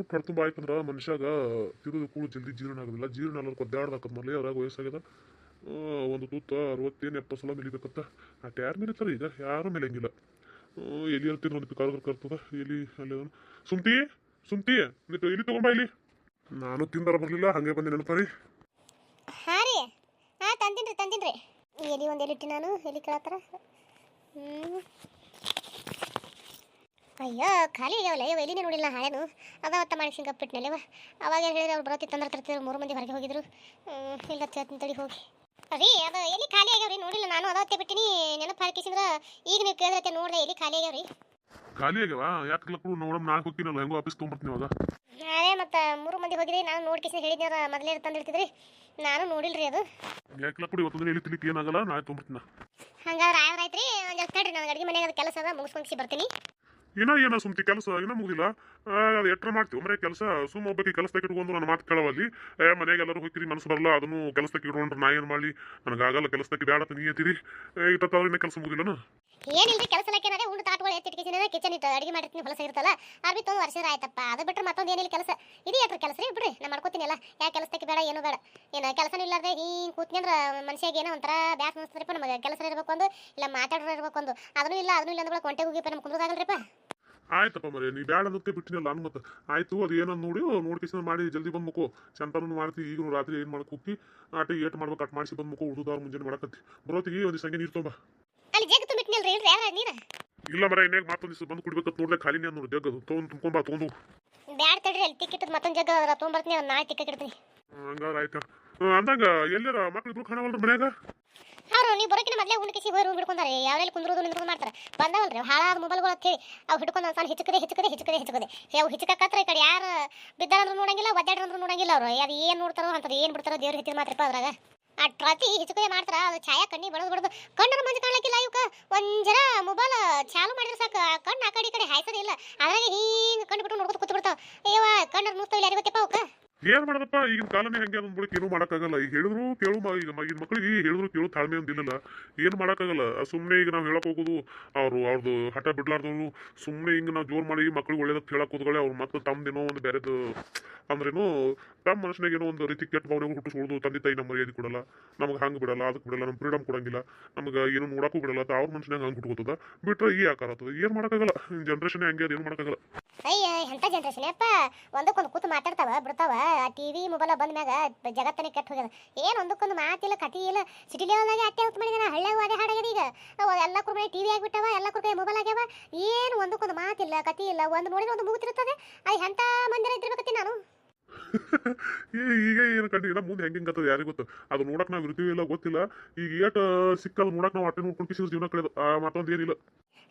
ಊಟ ಬಾಯ್ ಆಯ್ತಂದ್ರೆ ಮನುಷ್ಯಾಗ ತಿರುದು ಕೂಳು ಜಲ್ದಿ ಜೀರ್ಣ ಆಗೋದಿಲ್ಲ. ಜೀರ್ಣ ಅಲ್ಲ ಒದ್ದಾಡ್ದಾಕತ್ ಮರಲಿ ಅದ್ರಾಗ ವಯಸ್ಸಾಗ್ಯದ. ಒಂದು ತೂತ ಅರವತ್ತೇನು ಎಪ್ಪತ್ತು ಸಲ ಮಿಲಿಬೇಕತ್ತ. ಆ ಯಾರು ಮಿಲಿತಾರೆ ಈಗ, ಯಾರು ಮೆಲೆಂಗಿಲ್ಲ. ಎಲ್ಲಿ ಎಲಿ ಇರ್ತೀನಿ ಒಂದು ಕಾರ್ ಕರ್ತದ ಎಲ್ಲಿ ಅಲ್ಲಿ ಸುಮ್ತಿ ಸುಮ್ತಿ, ನಿಂತು ಎಲಿ ತಗೊಂಬ ಇಲ್ಲಿ ನಾನು ತಿಂದಾರ ಬರಲಿಲ್ಲ, ಹಾಗೆ ಬಂದೆ ನೆನಪಾರಿ. ಹಾಂ ರೀ. ಹಾಂ, ತಂದಿನ್ರಿ ತಂದಿನ್ರಿ. ಎಲ್ಲಿ ಒಂದು ಎಲ್ಲಿ ನಾನು ಎಲ್ಲಿ ಕೇಳತ್ತಾರ? ಹ್ಞೂ ಅಯ್ಯೋ ಖಾಲಿ ಆಗ್ಯಾವಲ್ಲ ಅಯ್ಯೋ ಎಲ್ಲಿನೇ ನೋಡಿಲ್ಲ ಹಾಳೆನು. ಅದಾವತ್ತ ಮಾಡಿ ಸಿಂಗಪ್ಪಿಟ್ನಲ್ಲವ ಅವಾಗ ಹೇಳಿದ್ರೆ ಅವ್ರು ಬರೋತಿ ತಂದ್ರೆ ತರ್ತಿದ್ರು ಮೂರು ಮಂದಿ ಹೊರಗೆ ಹೋಗಿದ್ರು. ಇಲ್ಲ ತಡಿ ಹೋಗಿ. ರೀ ಅದು ಎಲ್ಲಿ ಖಾಲಿ ಆಗ್ಯಾವ್ರಿ ನೋಡಿಲ್ಲ ನಾನು ಅದಾವತ್ತೆ ಬಿಟ್ಟಿನಿ ನೆನಪು ಹಾಕಿಸಿದ್ರ ಈಗ ನೀವು ಕೇಳಿದ್ರೆ ನೋಡಿದೆ ಎಲ್ಲಿ ಖಾಲಿ ಆಗ್ಯಾವ್ರಿ. ಖಾಲಿ ಆಗ್ಯಾವ? ಯಾಕೆ ಲಕ್ಳು ನೋಡಮ್ ನಾಳೆ ಹೋಗ್ತೀನಲ್ಲ ಹೆಂಗೋ ಆಫೀಸ್ ತೊಗೊಂಬರ್ತೀನಿ ಅವಾಗ. ಅದೇ ಮತ್ತೆ ಮೂರು ಮಂದಿ ಹೋಗಿದ್ರಿ ನಾನು ನೋಡ್ಕಿಸಿ ಹೇಳಿದ್ನಾರ ಮೊದಲೇ ತಂದಿರ್ತಿದ್ರಿ ನಾನು ನೋಡಿಲ್ರಿ ಅದು. ಯಾಕೆ ಲಕ್ಳು ಇವತ್ತು ಎಲ್ಲಿ ತಿಲಿಕ್ಕೆ ಏನಾಗಲ್ಲ ನಾಳೆ ತೊಗೊಂಬರ್ತೀನಿ ಹಂಗಾದ್ರೆ ಆಯ್ತು ರೀ ಒಂದು ತಡ್ರಿ ನನಗೆ ಅಡುಗೆ ಮನೆಯಾಗ ಕೆಲಸ ಅದ ಮುಗಿಸ್ಕೊಂಡ್ಸಿ ಬರ್ತೀನಿ. ಇನ್ನ ಏನ ಸುಮ್ತಿ ಕೆಲಸ, ಇನ್ನ ಮುಗಿದಿಲ್ಲ ಅದು ಎಟ್ರ ಮಾಡ್ತೀವಿ? ಮರೆ ಕೆಲಸ ಸುಮ್ಮ ಒಬ್ಬಕ್ಕೆ ಕೆಲಸದಾಗ ಇಟ್ಕೊಂಡು ನನ್ನ ಮಾತು ಕೇಳವಲ್ಲಿ ಏ ಮನೆಗೆ ಎಲ್ಲರೂ ಹೋಗ್ತೀರಿ ಮನಸ್ಸು ಬರಲ್ಲ ಅದನ್ನು ಕೆಲಸಕ್ಕೆ ಇಟ್ಕೊಂಡ್ರೆ ನಾ ಏನು ಮಾಡಲಿ? ನನಗಾಗಲ್ಲ ಕೆಲಸಕ್ಕೆ ಬೇಡ ಅಂತ ನೀ ಅಂತೀರಿ ಇಟ್ಟತ್ತಾದ್ರೆ ಇನ್ನ ಕೆಲಸ ಮುಗಿದಿಲ್ಲನ ಏನಿಲ್ರಿ, ಕೆಲಸ ಏನಾದ್ರೆ ಉಂಡು ತಾಟ್ಗಳು ಎತ್ತಿಟ್ಕಿಸಿನ ಕಿಚನ್ ಇತ್ತು, ಅಡುಗೆ ಮಾಡಿರ್ತೀನಿ, ಹೊಲಸ ಇರುತ್ತಲ್ಲ ಅರ್ಬಿ ತೊಂದು ವರ್ಷ ಆಯ್ತಪ್ಪ. ಅದು ಬಿಟ್ರೆ ಮತ್ತೊಂದು ಏನಿಲ್ಲ ಕೆಲಸ. ಇದು ಎಟ್ರ ಕೆಲಸ ರೀ, ಬಿಡ್ರಿ, ನಾ ಮಾಡ್ಕೋತೀನಿ ಅಲ್ಲ ಯಾ ಕೆಲಸಕ್ಕೆ ಬೇಡ ಏನು ಬೇಡ. ಏನು ಕೆಲಸನೂ ಇಲ್ಲಾರ್ದೆ ಹಿಂಗೆ ಕೂತ್ಕೊಂಡ್ರೆ ಮನುಷ್ಯಾಗ ಏನೋ ಒಂಥರ ಬ್ಯಾಸ್ ಅನಿಸ್ತದ್ರಿಪ್ಪ ನಮಗೆ. ಕೆಲಸ ಇರ್ಬೇಕು ಒಂದು ಇಲ್ಲ ಮಾತಾಡೋರು ಇರ್ಬೇಕು ಒಂದು ಅದನ್ನೂ ಇಲ್ಲ ಅದನ್ನೂ ಇಲ್ಲ ಅಂದ್ರೆ ಕೊಂಟೆ ಹೋಗಿಪ್ಪ ನಮ್ಗೆ ಕುಂದ್ರದಾಗಲ್ರಿಪ್ಪ ಆಯ್ತಪ್ಪ ಮರೆ ನೀ ಬ್ಯಾಡ ಅದಕ್ಕೆ ಬಿಟ್ಟಿನಲ್ಲ ನಾನು ಮತ್ತೆ. ಆಯ್ತು ಅದು ಏನಂತ ನೋಡಿ ನೋಡ್ಕೇಸಿನ ಮಾಡಿ ಜಲ್ದಿ ಬಂದ್ಬೇಕು ಚಂತನೂ ಮಾಡ್ತಿ ಈಗ ರಾತ್ರಿ ಏನು ಮಾಡಕ್ ಹೋಗಿ ಆಟ ಏಟ್ ಮಾಡ್ಬೇಕು ಕಟ್ ಮಾಡಿಸಿ ಬಂದ್ಬೇಕು ಮುಕೋ ಉಳಿದಾರ ಮುಂಜಾನೆ ಮಾಡಕತ್ತಿ. ಬರೋತಿಗೆ ಒಂದು ಸಂಗೆ ನೀರು ತೊಂಬ. ಅಲ್ಲಿ ಜಗ್ ತುಂಬಿಟ್ನಲ್ರಿ ಇಲ್ರಿ ಯಾರ ನೀರು? ಇಲ್ಲ ಮರ ಇನ್ನೇಗ ಮತ್ತೊಂದು ದಿವಸ ಬಂದು ಕುಡಿಬೇಕು ನೋಡ್ಲೆ ಖಾಲಿನೇ ನೀನು ನೋಡಿ ಜಗ್ಗದು ತೊಗೊಂಡು ತುಂಬ್ಕೊಂಬ ತೊಗೊಂಡು ಬ್ಯಾಡ ತಡ್ರಿ ಅಲ್ಲಿ ಟಿಕೆಟ್ ಮತ್ತೊಂದು ಜಗ ಅದ್ರ ತೊಗೊಂಬರ್ತೀನಿ ನಾಳೆ ಟಿಕೆಟ್ ಇಡ್ತೀನಿ. ಹಂಗಾರ ಆಯ್ತು? ಅಂದಂಗ ಎಲ್ಲರ ಮಕ್ಕಳು ಇಬ್ರು ಕಾಣವಲ್ರ ಮನ್ಯಾಗ? ಅವ್ರು ನೀವು ಬರೋಕಿನ ಮೊದಲೇ ಉಣ್ಕಿಸಿ ಹೋಗಿ ರೂಮ್ ಹಿಡ್ಕೊಂಡಾರೆ. ಯಾವ್ದ್ರಲ್ಲಿ ಕುಂದ್ರೋದು ನಿಂತ್ಕೊಂಡು ಮಾಡ್ತಾರೆ. ಬಂದವಲ್ರಿ ಹಾಳಾದ ಮೊಬೈಲ್ಗಳು ಅಂತ ಹೇಳಿ ಅವು ಹಿಡ್ಕೊಂಡು ಒಂದು ಸಣ್ಣ ಹಿಚ್ಚಕದೆ ಹಿಚ್ಚಕದೆ ಹಿಚ್ಚಕದೆ ಹಿಚ್ಚಕದೆ ಅವು ಹಿಚ್ಚಕತ್ರ ಈ ಕಡೆ ಯಾರು ಬಿದ್ದಾರಂದ್ರೂ ನೋಡಂಗಿಲ್ಲ ಒದ್ದಾಡ್ರಂದ್ರೂ ನೋಡಂಗಿಲ್ಲ ಅವರು. ಅದು ಏನು ನೋಡ್ತಾರೋ ಅಂತದ್ದು ಏನು ಬಿಡ್ತಾರೋ ದೇವ್ರ ಹಿತ್ತಿನ ಮಾತ್ರಪ್ಪ ಅದ್ರಾಗ. ಆ ಟ್ರತಿ ಹಿಚ್ಚಕದೆ ಮಾಡ್ತಾರ. ಅದು ಛಾಯಾ ಕಣ್ಣಿ ಬಡದು ಬಡದು. ಕಣ್ಣರ ಮಂದಿ ಕಾಣಲಿಕ್ಕಿಲ್ಲ ಇವಕ್ಕ ಒಂದ್ ಮೊಬೈಲ್ ಚಾಲು ಮಾಡಿದ್ರೆ ಸಾಕು. ಕಣ್ಣ ಆ ಕಡೆ ಈ ಕಡೆ ಹಾಯ್ಸೋದಿಲ್ಲ ಅದ್ರಾಗ ಹಿಂಗೆ ಕಣ್ಣು ಬಿಟ್ಟು ನೋಡ್ಕೊತ ಕೂತ್ಬಿಡ್ತಾವ. ಬಿಡ್ತಾವ ಅಯ್ಯವ ಕಣ್ಣರ್ ಮುಸ್ತಾವಿಲ್ಲ ಯಾರಿಗೆ ಗೊತ್ತಪ್ಪ ಅವಕ್ಕ ಏನ್ ಮಾಡದಪ್ಪ? ಈಗಿನ ಕಾಲನೇ ಹಂಗೆ ಅನ್ನೋದ್ ಬಿಡಕ್ಕೆ ಏನೂ ಮಾಡಕ್ಕಾಗಲ್ಲ. ಈಗ ಹೇಳಿದ್ರು ಕೇಳು ಈಗ ಈಗಿನ ಮಕ್ಳಿಗೆ ಹೇಳಿದ್ರು ಕೇಳು ತಾಳ್ಮೆ ಒಂದಿಲ್ಲಲ್ಲ ಏನು ಮಾಡಕ್ಕಾಗಲ್ಲ. ಸುಮ್ಮನೆ ಈಗ ನಾವು ಹೇಳಕ್ ಹೋಗೋದು, ಅವರು ಅವ್ರದ್ದು ಹಠ ಬಿಡ್ಲಾರ್ದವ್ರು ಸುಮ್ಮನೆ ಹಿಂಗೆ ನಾವು ಜೋರು ಮಾಡಿ ಮಕ್ಳಿಗೆ ಒಳ್ಳೇದಕ್ಕೆ ಹೇಳಕ್ ಹೋದ್ಗಳೇ ಅವ್ರು ಮತ್ತೆ ತಮ್ದೇನೋ ಒಂದು ಬೇರೆದು ಅಂದ್ರೇನು ತಮ್ಮ ಮನುಷ್ಯನಿಗೆ ಏನೋ ಒಂದು ರೀತಿ ಕೆಟ್ಟ ಭಾವನೆಗಳು ಹುಟ್ಟಿಸ್ಕೊಳ್ದು ತಂದೆ ತಾಯಿ ನಮ್ಮ ಮರ್ಯಾದೆ ಕೊಡಲ್ಲ. ನಮ್ಗೆ ಹಂಗೆ ಬಿಡಲ್ಲ ಅದಕ್ಕೆ ಬಿಡಲ್ಲ ನಮ್ಮ ಫ್ರೀಡಮ್ ಕೊಡಂಗಿಲ್ಲ, ನಮ್ಗೆ ಏನು ನೋಡಕ್ಕೂ ಬಿಡಲ್ಲ ಅವ್ರ ಮನುಷ್ಯನಾಗ ಹಂಗೆ ಹುಟ್ಕೋತದ. ಬಿಟ್ರೆ ಈ ಆಕಾರ ಆಗ್ತದೆ. ಏನು ಮಾಡೋಕ್ಕಾಗಲ್ಲ. ಜನ್ರೇಷನ್ ಹಂಗೆ ಅದು ಏನು ಮಾಡಕ್ಕಾಗಲ್ಲ. ಅಯ್ಯ ಎಂಥ ಜನ್ರೇಷನ್ ಅಪ್ಪ? ಒಂದಕ್ಕೊಂದು ಕೂತು ಮಾತಾಡ್ತಾವ, ಬಿಡ್ತಾವ. ಟಿವಿ ಮೊಬೈಲ್ ಬಂದ ಮ್ಯಾಗ ಜಗತ್ತನೇ ಕೆಟ್ಟ ಹೋಗ್ಯದ. ಏನು ಒಂದಕ್ಕೊಂದು ಮಾತಿಲ್ಲ ಕತಿ ಇಲ್ಲ. ಸಿಟಿ ಲೆವೆಲ್ದಾಗ ಅಟ್ಟೆ ಹೊತ್ತು ಮಾಡಿದಾನ, ಹಳ್ಳ್ಯಾಗ ಅದೇ ಹಾಡಾಗ್ಯದ ಈಗ. ಎಲ್ಲ ಕುರ್ಮನೆ ಟಿವಿ ಆಗಿಬಿಟ್ಟವ, ಎಲ್ಲ ಕುರ್ಮನೆ ಮೊಬೈಲ್ ಆಗ್ಯಾವ. ಏನು ಒಂದಕ್ಕೊಂದು ಮಾತಿಲ್ಲ ಕತಿ ಇಲ್ಲ. ಒಂದು ನೋಡಿದ್ರೆ ಒಂದು ಮುಗುತ್ತಿರುತ್ತದೆ ಅಯ್ಯ ಎಂಥ ಮಂದಿರ ಇದ್ದಿರ್ಬೇಕತ್ತಿ ನಾನು. ಈಗ ಏನು ಕಂಡಿಲ್ಲ ಮುಂದೆ ಹೆಂಗೆ ಹೆಂಗತ್ತದ ಯಾರಿಗೂ ಗೊತ್ತು? ಅದು ನೋಡಕ್ ನಾವು ಇರ್ತೀವಿ ಇಲ್ಲ ಗೊತ್ತಿಲ್ಲ. ಈಗ ಏಟ್ ಸಿಕ್ಕಲ್ಲ ನೋಡಕ್ ನಾವು ಅಟ್ಟೆ ನೋಡ್ಕೊಂಡು ಕಿಸಿದ್ರು ಜೀವನ ಕಳೆದು ಮತ್ತೊಂದು ಏನಿಲ್ಲ.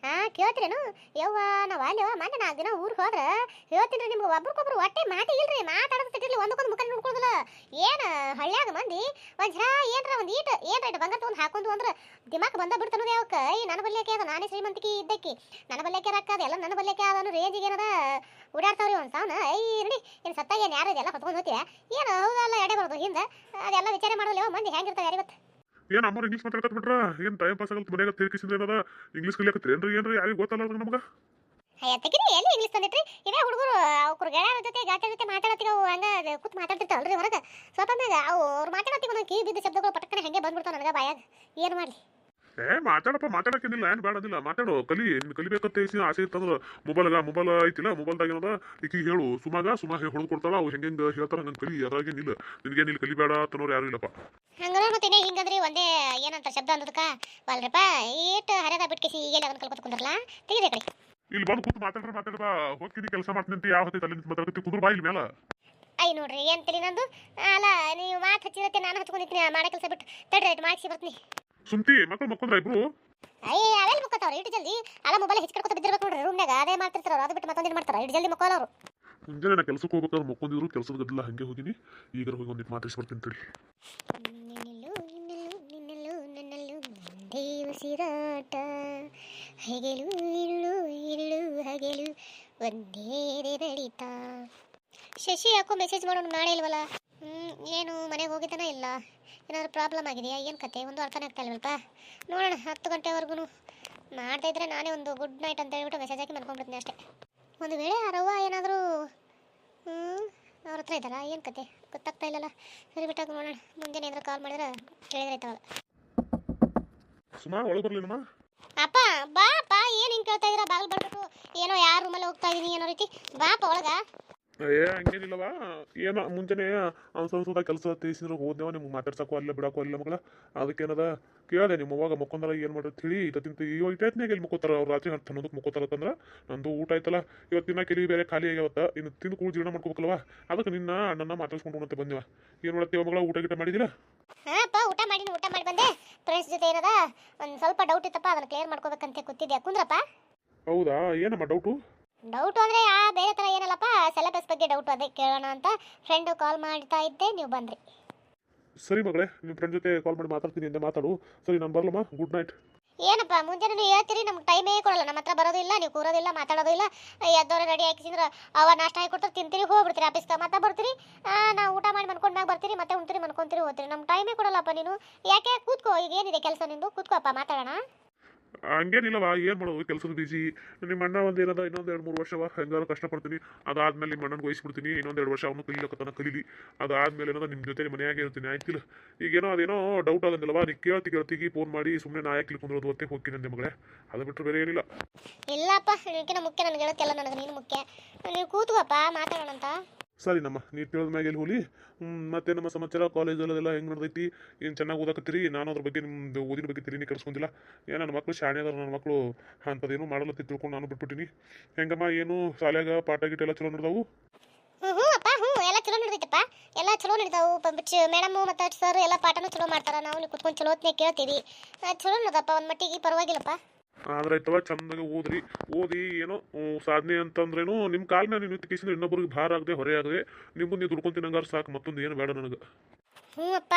ಹಾ, ಕೇಳ್ತಿರೇನು? ಯವ್ವ, ನಾವು ಅಲ್ಲಿ ಮೊನ್ನೆ ನಾಲ್ಕು ದಿನ ಊರಿಗೆ ಹೋದ್ರೆ. ಹೇಳ್ತೀನಿ ನಿಮ್ಗೆ ಒಬ್ರಿಗೊಬ್ರು ಹೊಟ್ಟೆ ಮಾತಿ ಇಲ್ರಿ ಮಾತಾಡೋದು ತಿಟ್ಟಿರ್ಲಿ ಒಂದಕ್ಕೊಂದು ಮುಖ ನೋಡ್ಕೊಳ್ಳೋದಿಲ್ಲ ಏನು ಹಳ್ಳ್ಯಾಗ ಮಂದಿ ಒಂದು ಏನ್ರ ಒಂದು ಈಟ್, ಏನ್ರ ಇಟ್ಟು ಬಂಗಾರ ತೊಗೊಂಡು ಹಾಕೊಂಡು ಅಂದ್ರೆ ದಿಮಾಕ್ ಬಂದ ಬಿಡ್ತಾನು ಯಾವಕ್ಕ? ಈ ನನ್ನ ಬಲ್ಯಕ್ಕೆ ಅದ, ನಾನೇ ಶ್ರೀಮಂತಿಕೆ ಇದ್ದಕ್ಕಿ. ನನ್ನ ಬಲ್ಯಕ್ಕೆ ರೊಕ್ಕ ಅದ, ಎಲ್ಲ ನನ್ನ ಬಲ್ಯಕ್ಕೆ ಅದ ಅನ್ನೋ ರೇಂಜಿಗೆ ಏನದ ಓಡಾಡ್ತಾವ್ರಿ ಒಂದು ಸಾವನ? ಐ ನೋಡಿ ಏನು ಸತ್ತಾಗ ಏನು ಯಾರು ಇದೆಲ್ಲ ಹೊತ್ಕೊಂಡು ಹೋಗ್ತೀಯ ಏನು ಹೌದಲ್ಲ, ಎಡೆ ಬರೋದು ಹಿಂದೆ? ಅದೆಲ್ಲ ವಿಚಾರ ಮಾಡೋದಿಲ್ಲ ಮಂದಿ ಹೆಂಗಿರ್ತಾವೆ ಯಾರಿಗೊತ್ತು ಏನು ಅಮ್ಮ ಇಂಗ್ಲೀಷ್ ಮಾತಾಡ್ಕತ್ ಬಿಟ್ರ? ಏನು ಟೈಮ್ ಪಾಸ್ ಆಗಲ್ತು ಮನೆಯಾಗ ತಿಳ್ಕಿಸಿದ್ರೆ ಏನದ ಇಂಗ್ಲೀಷ್ ಕಲಿಯಕತ್ರಿ ಏನ್ರಿ? ಏನ್ರಿ ಯಾರಿಗೂ ಗೊತ್ತಲ್ಲ ನಮ್ಗೆ? ಎತ್ತಕಿರಿ ಎಲ್ಲಿ ಇಂಗ್ಲೀಷ್ ತಂದಿಟ್ರಿ ಇದೇ ಹುಡುಗರು ಅವ್ರ ಗೆಳೆಯರ ಜೊತೆ ಗಾಟ ಜೊತೆ ಮಾತಾಡತ್ತಿಗೆ ಅವು ಹಂಗ ಕೂತ್ ಮಾತಾಡ್ತಿರ್ತಾವಲ್ರಿ ಹೊರಗೆ. ಸ್ವಲ್ಪ ಮ್ಯಾಗ ಅವು ಅವ್ರು ಮಾತಾಡತ್ತಿಗೆ ಒಂದೊಂದು ಕಿವಿ ಬಿದ್ದ ಶಬ್ದಗಳು ಪಟಕ್ಕನೆ ಹಂಗೆ ಬಂದ್ಬಿಡ್ತಾವ ನನಗೆ ಬಾಯಾಗ. ಏನು ಮಾಡಲಿ? ಏ ಮಾತಾಡಪ್ಪ ಮಾತಾಡಕ್ಕಿಲ್ಲ ಏನು ಬೇಡದಿಲ್ಲ ಮಾತಾಡು ಕಲಿ ನೀನ್ ಕಲಿಬೇಕಂತ ಐತಿ ಆಸೆ ಮೊಬೈಲ್ ಮೊಬೈಲ್ಗ ಮೊಬೈಲ್ ಐತಿಲ್ಲ ಮೊಬೈಲ್ದಾಗ ಏನದ? ಈಕಿಗೆ ಹೇಳು ಸುಮಾಗ ಸುಮಾ ಹೊಡೆದು ಕೊಡ್ತಾಳ ಅವು ಹೆಂಗೆ ಹೆಂಗೆ ಹೇಳ್ತಾರೆ ಹಂಗೆ ಕಲಿ ಅದ್ರಾಗೇನಿಲ್ಲ ಇಲ್ಲಿ ಕಲಿಬೇಡ ಅಂತನೋರು ಯಾರು ಇಲ್ಲಪ್ಪ. ಹಂಗಂದ್ರೆ ಮತ್ತೆ ಹಿಂಗಂದ್ರಿ ಒಂದೇ ಏನಂತ ಶಬ್ದ ಅಂದದಕ್ಕ ವಲ್ರಪ್ಪ ಏಟ್ ಹರಿಯದ ಬಿಟ್ಕೇಸಿ ಈಗೆಲ್ಲ ಅದನ್ನ ಕಲ್ಕೊತ ಕುಂದ್ರಲ್ಲ ತೆಗೀರಿ ಕಡೆ. ಇಲ್ಲಿ ಬಂದು ಕೂತು ಮಾತಾಡ್ರ ಮಾತಾಡ್ರ. ಹೋಗ್ತೀನಿ ಕೆಲಸ ಮಾಡ್ತೀನಿ ಅಂತ ಯಾವ ಹೊತ್ತೈತೆ ಅಲ್ಲಿ ಮಾತಾಡ್ತಿ? ಕುಂದ್ರ ಬಾ ಇಲ್ಲಿ ಮೇಲೆ ಐ ನೋಡ್ರಿ ಏನ್ ತಲೆ ನಂದು? ಅಲ್ಲ ನೀವು ಮಾತು ಹಚ್ಚಿರತ್ತೆ ನಾನು ಹಚ್ಕೊಂಡಿದ್ದೀನಿ ಮಾಡೋ ಕೆಲಸ ಬಿಟ್ಟು. ತಡ್ರಿ ಆಯ್ತು ಮಾಡಿಸಿ ಬರ್ತೀನಿ. ಸುಮ್ತಿ ಮಕ್ಕಳು ಮಕ್ಕೊಂದ್ರ ಇಬ್ರು? ಅಯ್ಯ ಅವೆಲ್ಲ ಮುಕ್ಕತ್ತವ್ರು ಇಟ್ಟು ಜಲ್ದಿ. ಅಲ್ಲ ಮೊಬೈಲ್ ಹೆಚ್ಚು ಬಿದ್ದಿರ್ಬೇಕು ನೋಡ್ರಿ ರೂಮ್ನಾಗ ಅದೇ ಮಾಡ್ತಿರ್ತಾರ ಅದು ಬಿಟ್ಟು ಮತ್ತೊಂದು ಮಾಡ್ತಾರ? ಇಟ್ಟು ಜಲ್ದಿ ಮಕ್ಕಳು ಅವರು ಮುಂಜಾನೆ ನಾ ಕೆಲಸಕ್ಕೆ ಹೋಗ್ಬೇಕಾದ್ರೆ ಮಕ್ಕೊಂದಿದ್ರು ಕೆಲಸದ ಗದ್ದಲ ಹಂಗೆ ಹೋಗಿನಿ. ಈಗ ಹೋಗಿ ಒಂದಿಟ್ಟು ಮಾತಾಡಿಸಿ ಬರ್ತೀನಿ ತಡಿ. ಒಂದೇ ಉಸಿರಾಟ ಹೆಗಲು ಇರುಳು ಇರುಳು ಹಗಲು, ಒಂದೇ ಬಡಿತ ಶಶಿ, ಯಾಕೋ ಮೆಸೇಜ್ ಮಾಡೋಣ ನಾಳೆ ಇಲ್ವಲ್ಲ? ಏನು, ಮನೆಗೆ ಹೋಗಿದ್ದಾನ ಇಲ್ಲ? ಏನಾದರೂ ಪ್ರಾಬ್ಲಮ್ ಆಗಿದೆಯಾ? ಏನು ಕತೆ? ಒಂದು ಅರ್ಥನೇ ಆಗ್ತಾ ಇಲ್ವಲ್ಪ ನೋಡೋಣ, ಹತ್ತು ಗಂಟೆವರೆಗೂ ಮಾಡ್ತಾ ಇದ್ರೆ ನಾನೇ ಒಂದು ಗುಡ್ ನೈಟ್ ಅಂತ ಹೇಳ್ಬಿಟ್ಟು ಮೆಸೇಜ್ ಹಾಕಿ ಮನ್ಕೊಂಡ್ಬಿಡ್ತೀನಿ ಅಷ್ಟೇ. ಒಂದು ವೇಳೆ ಆ ರವ್ವ ಏನಾದರೂ ಅವ್ರ ಹತ್ರ ಇದ್ದಲ್ಲ ಏನು ಕತೆ? ಗೊತ್ತಾಗ್ತಾ ಇಲ್ಲಲ್ಲ? ಸರಿ ಬಿಟ್ಟಾಗ ನೋಡೋಣ. ಮುಂಜಾನೆ ಏನಾದ್ರು ಕಾಲ್ ಮಾಡಿದ್ರೆ ಕೇಳಿದ್ರೆ ಆಯ್ತವ ಸುಮಾರು ಒಳಗೆ ಬರ್ಲಿನಮ್ಮ ಅಪ್ಪ ಬಾ ಅಪ್ಪ ಏನು ಹಿಂಗೆ ಕೇಳ್ತಾ ಇದ್ದೀರಾ ಬಾಗಿಲು ಬಡ್ಬಿಟ್ಟು ಏನೋ ಯಾರ ರೂಮಲ್ಲಿ ಹೋಗ್ತಾ ಇದೀನಿ ಏನೋ ರೀತಿ. ಬಾಪ ಒಳಗ. ಏ ಹಂಗೇನಿಲ್ಲವ. ಏನೋ ಮುಂಜಾನೆ ಸ್ವಲ್ಪ ಕೆಲಸ ತಿಳಿಸಿದ್ರು ಹೋದ್ನೇವ ನಿಮ್ಗೆ ಮಾತಾಡ್ಸಕ್ಕೂ ಅಲ್ಲ ಬಿಡಕ್ಕೂ ಅಲ್ಲ ಮಗಳ. ಅದಕ್ಕೇನದ ಕೇಳಿದೆ ನಿಮ್ಮ ಅವಾಗ ಮಕ್ಕೊಂದರ ಏನು ಮಾಡ್ರಿ ತಿಳಿ ಇವತ್ತಿನ ಇವಾಗ ಇಟ್ಟೈತ್ನಾಗ ಎಲ್ಲಿ ಮುಕ್ಕೋತಾರ? ಅವ್ರು ರಾತ್ರಿ ಹತ್ತು ಹನ್ನೊಂದಕ್ಕೆ ಮುಕ್ಕೋತಾರತ್ತಂದ್ರೆ ನಂದು ಊಟ ಆಯ್ತಲ್ಲ ಇವತ್ತಿನ ಕೆಲವಿ ಬೇರೆ ಖಾಲಿ ಆಗ್ಯಾವತ್ತ ಇನ್ನು ತಿಂದು ಕೂಡ ಜೀರ್ಣ ಮಾಡ್ಕೋಬೇಕಲ್ವ? ಅದಕ್ಕೆ ನಿನ್ನ ಅಣ್ಣನ ಮಾತಾಡ್ಸ್ಕೊಂಡು ಬಂದಿವ. ಏನು ಮಾಡತ್ತೀವ ಮಗಳ ಊಟ ಗಿಟ ಮಾಡಿದಿಲ್ಲ ಹಾಂ ಊಟ ಮಾಡಿನಿ ಊಟ ಮಾಡಿ ಬಂದೆ. ಫ್ರೆಂಡ್ಸ್ ಜೊತೆ ಏನದ? ಒಂದು ಸ್ವಲ್ಪ ಡೌಟ್ ಇತ್ತಪ್ಪ ಅದನ್ನ ಕ್ಲಿಯರ್ ಮಾಡ್ಕೋಬೇಕಂತ ಕೂತಿದ್ದೆ ಕುಂದ್ರಪ್ಪ? ಹೌದಾ? ಏನಮ್ಮ ಡೌಟು ಡೌಟ್ ಅಂದ್ರೆ ಆ ಬೇರೆ ತರ ಏನಲ್ಲಪ್ಪ? ಸೆಲೆಬಸ್ ಬಗ್ಗೆ ಡೌಟ್ ಅದೇ ಕೇಳೋಣ ಅಂತ ಫ್ರೆಂಡ್ ಕಾಲ್ ಮಾಡ್ತಾ ಇದ್ದೆ ನೀವು ಬಂದ್ರಿ. ಸರಿ ಮಗಳೇ ನಿಮ್ಮ ಫ್ರೆಂಡ್ ಜೊತೆ ಕಾಲ್ ಮಾಡಿ ಮಾತಾಡ್ತೀನಿ ಅಂತ ಮಾತಾಡು. ಸರಿ ನಾನು ಬರಲಮ್ಮ. ಗುಡ್ ನೈಟ್ ಏನಪ್ಪ, ಮುಂಜಾನೆ ನೀವು ಹೇಳ್ತೀರಿ, ನಮ್ಗೆ ಟೈಮೇ ಕೊಡಲ್ಲ ನಮ್ಮ ಹತ್ರ ಬರೋದಿಲ್ಲ ನೀವು ಕೂರೋದಿಲ್ಲ, ಮಾತಾಡೋದು ಇಲ್ಲ ಎದ್ದವ್ರೆ ರೆಡಿ ಹಾಕಿಸಿದ್ರೆ, ಅವ ನಾಷ್ಟ ಹಾಕಿ ಕೊಡ್ತಾರೆ, ತಿಂತೀರಿ, ಹೋಗ್ಬಿಡ್ತೀರಿ ಆಫೀಸ್ಗೆ ಮತ್ತೆ ಬರ್ತೀರಿ ನಾವು ಊಟ ಮಾಡಿ ಮನ್ಕೊಂಡಾಗ ಬರ್ತೀರಿ, ಮತ್ತೆ ಉಣ್ತೀರಿ, ಮನ್ಕೊಂತೀರಿ, ಹೋಗ್ತೀರಿ. ನಮ್ಮ ಟೈಮೇ ಕೊಡಲ್ಲಪ್ಪ ನೀನು. ಯಾಕೆ, ಕೂತ್ಕೋ, ಈಗ ಏನಿದೆ ಕೆಲಸ ನಿಂದು? ಕೂತ್ಕೋಪ್ಪ ಮಾತಾಡೋಣ. ಹಂಗೇನಿಲ್ಲವ ಏನು ಮಾಡೋದು? ಕೆಲಸದ ಬಿಜಿ ನಿಮ್ಮ ಅಣ್ಣ ಒಂದು ಏನದ, ಇನ್ನೊಂದು ಎರಡು ಮೂರು ವರ್ಷವ ಹೆಂಗಾರು ಕಷ್ಟಪಡ್ತೀನಿ. ಅದಾದ್ಮೇಲೆ ನಿಮ್ಮ ಅಣ್ಣನ ವಹಿಸ್ಬಿಡ್ತೀನಿ ಇನ್ನೊಂದು ಎರಡು ವರ್ಷ ಅವನು ಕಲೀಲಕ್ಕತ್ತಾನ ಕಲೀಲಿ. ಅದಾದ್ಮೇಲೆ ಏನದ ನಿಮ್ಮ ಜೊತೆ ಮನೆಯಾಗೆ ಇರ್ತೀನಿ. ಆಯ್ತಿಲ್ಲ. ಈಗೇನೋ ಅದೇನೋ ಡೌಟ್ ಆಗಂದಿಲ್ಲವ ನೀ ಕೇಳ್ತಿ, ಕೇಳ್ತಿಗಿ ಫೋನ್ ಮಾಡಿ ಸುಮ್ಮನೆ ನಾಯಕ್ ಯಾಕೆ ಕುಂದ್ರೋದು ಹೊತ್ತೆ ಹೋಗ್ತೀನಿ ಅಂದೆ ಮಗಳೇ. ಅದು ಬಿಟ್ಟರೆ ಬೇರೆ ಏನಿಲ್ಲ. ಇಲ್ಲಪ್ಪ ಮುಖ್ಯ ನನಗೆ ಹೇಳೋಕ್ಕೆಲ್ಲ ನನಗೆ ನೀನು ಮುಖ್ಯ. ನೀವು ಕೂತ್ಕೋಪ್ಪ ಮಾತಾಡೋಣ ಅಂತ ಸರಿ ನಮ್ಮ ನೀ ತಿಳಿದ ಮ್ಯಾಗೆ ಇಲ್ಲಿ ಹೋಲಿ ಮತ್ತೆ ನಮ್ಮ ಸಮಾಚಾರ ಕಾಲೇಜಲ್ಲೆಲ್ಲ ಹೆಂಗೆ ನಡೆದೈತಿ? ಏನು ಚೆನ್ನಾಗಿ ಓದಾಕತ್ತೀರಿ? ನಾನು ಅದ್ರ ಬಗ್ಗೆ ನಿಮ್ದು ಓದಿನ ಬಗ್ಗೆ ತಿರಿನಿ ಕೆಡಿಸ್ಕೊಂಡಿಲ್ಲ ಏನು ನನ್ನ ಮಕ್ಕಳು ಶಾಣೆ ಅದಾರ ನನ್ನ ಮಕ್ಕಳು ಅಂಥದ್ದೇನು ಮಾಡಲತ್ತಿ ತಿಳ್ಕೊಂಡು ನಾನು ಬಿಟ್ಬಿಟ್ಟಿನಿ. ಹೆಂಗಮ್ಮ, ಏನು ಶಾಲ್ಯಾಗ ಪಾಠ ಗೀಟ ಎಲ್ಲ ಚಲೋ ನಡೆದವು? ಹ್ಞೂ ಅಪ್ಪ ಹ್ಞೂ ಎಲ್ಲ ಚಲೋ ನಡೆದೈತಪ್ಪ. ಎಲ್ಲ ಚಲೋ ನಡೀತಾವು ಮೇಡಮ್ ಮತ್ತು ಸರ್ ಎಲ್ಲ ಪಾಠನೂ ಚಲೋ ಮಾಡ್ತಾರೆ. ನಾವು ಕುತ್ಕೊಂಡು ಚಲೋ ಹೊತ್ನ್ಯಾಗ ಕೇಳ್ತೀವಿ ಚಲೋ ನಡೆದಪ್ಪ, ಒಂದು ಮಟ್ಟಿಗೆ ಪರವಾಗಿಲ್ಲಪ್ಪ. ಆದ್ರೆ ಆಯ್ತವ ಚಂದಾಗ ಓದ್ರಿ, ಓದಿ ಏನೋ ಸಾಧನೆ ಅಂತಂದ್ರೇನು ನಿಮ್ಮ ಕಾಲಿನ ನೀವು ಕಿಸಿದ್ರೆ ಇನ್ನೊಬ್ರಿಗೆ ಭಾರ ಆಗದೆ, ಹೊರೆ ಆಗದೆ ನಿಮ್ಗೆ ನೀವು ದುಡ್ಕೊಂತೀನಿ ಹಂಗಾರೆ ಸಾಕು, ಮತ್ತೊಂದು ಏನು ಬೇಡ ನನಗೆ. ಹ್ಞೂ ಅಪ್ಪ.